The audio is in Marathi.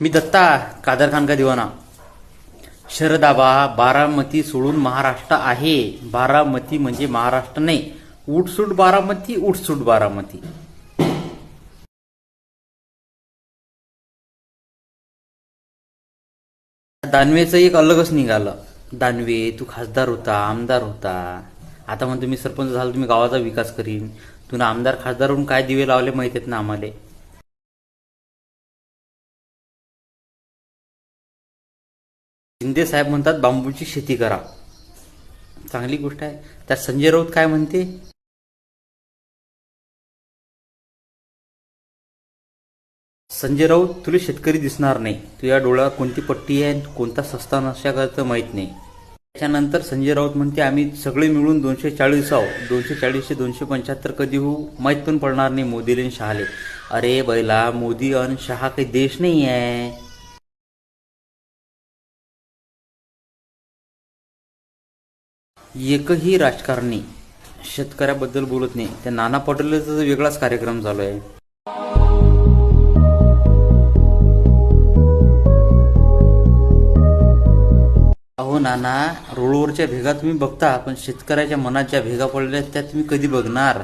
मी दत्ता कादर खान का दिवाना. शरदाबा बारामती सोडून महाराष्ट्र आहे. बारामती म्हणजे महाराष्ट्र नाही. उठसूट बारामती उठसूट बारामती. दानवेचं एक अलगच निघालं. दानवे तू खासदार होता आमदार होता. आता म्हणतो मी सरपंच झालो तुम्ही गावाचा विकास करीन. तुला आमदार खासदार होऊन काय दिवे लावले माहीत आहेत ना आम्हाला? शिंदे साहेब म्हणतात बांबूची शेती करा. चांगली गोष्ट आहे. त्यात संजय राऊत काय म्हणते? संजय राऊत तुला शेतकरी दिसणार नाही. तुझ्या डोळ्यावर कोणती पट्टी आहे कोणता सस्ता नशा करतं माहीत नाही. त्याच्यानंतर संजय राऊत म्हणते आम्ही सगळे मिळून दोनशे चाळीस आहोत. दोनशे चाळीसशे दोनशे पंच्याहत्तर कधी होऊ? माहीत पण पडणार नाही मोदीले आणि शहाले. अरे बैला मोदी आणि शहा काही देश नाही आहे. एकही राजकारणी शेतकऱ्याबद्दल बोलत नाही. त्या नाना पटोलेचा वेगळाच कार्यक्रम चालू आहे अहो नाना रोडवरच्या भेगा तुम्ही बघता पण शेतकऱ्याच्या मनात ज्या भेगा पडल्या त्या तुम्ही कधी बघणार?